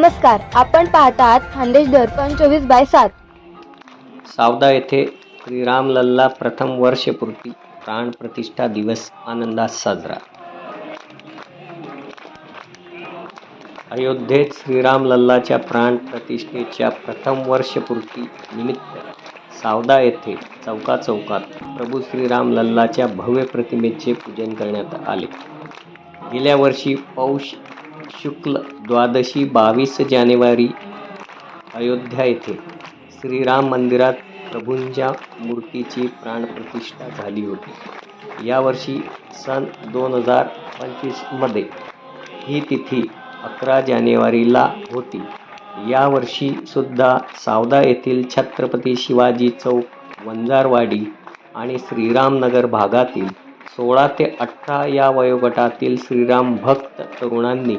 नमस्कार आपण पाहतात खानदेश दर्पण चोवीस बाय सात. सावदा येथे श्रीराम लल्ला प्रथम वर्षपूर्ती प्राण प्रतिष्ठा दिवस आनंदात साजरा. अयोध्येत श्रीराम लल्लाच्या प्राण प्रतिष्ठेच्या प्रथम वर्षपूर्ती निमित्त सावदा येथे चौका चौकात प्रभू श्रीराम लल्लाच्या भव्य प्रतिमेचे पूजन करण्यात आले. गेल्या वर्षी पौष शुक्ल द्वादशी बावीस जानेवारी अयोध्या येथे श्रीराम मंदिरात प्रभूंच्या मूर्तीची प्राणप्रतिष्ठा झाली होती. यावर्षी सन दोन हजार पंचवीसमध्ये ही तिथी अकरा जानेवारीला होती. यावर्षी सुद्धा सावदा येथील छत्रपती शिवाजी चौक वंजारवाडी आणि श्रीरामनगर भागातील सोळा ते अठरा या वयोगटातील श्रीराम भक्त तरुणांनी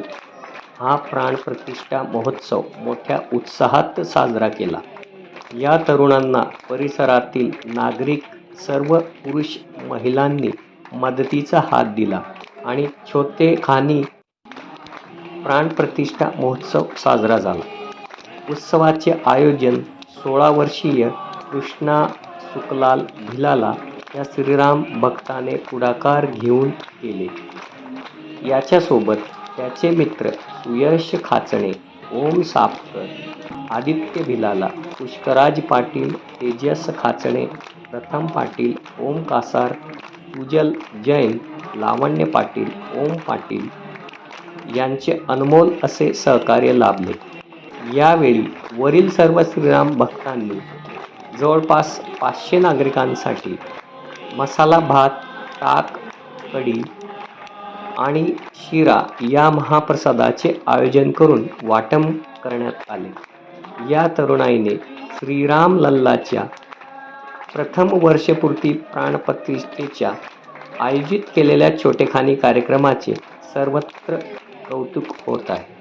हा प्राणप्रतिष्ठा महोत्सव मोठ्या उत्साहात साजरा केला. या तरुणांना परिसरातील नागरिक सर्व पुरुष महिलांनी मदतीचा हात दिला आणि छोटे खानी प्राणप्रतिष्ठा महोत्सव साजरा झाला. उत्सवाचे आयोजन सोळा वर्षीय कृष्णा सुकलाल भिलाला या श्रीराम भक्ताने पुढाकार घेऊन केले. याच्यासोबत त्याचे मित्र सुयश खाचणे ओम सापकर आदित्य भिलाला पुष्कराज पाटील तेजस खाचणे प्रथम पाटील ओम कासार उजल जैन लावण्य पाटील ओम पाटील यांचे अनमोल असे सहकार्य लाभले. यावेळी वरील सर्व श्रीराम भक्तांनी जवळपास पाचशे नागरिकांसाठी मसाला भात ताक कढी आणि शिरा या महाप्रसादाचे आयोजन करून वाटप करण्यात आले. या तरुणाईने श्रीराम लल्लाच्या प्रथम वर्षपूर्ती प्राणप्रतिष्ठेच्या आयोजित केलेल्या छोटेखानी कार्यक्रमाचे सर्वत्र कौतुक होत आहे.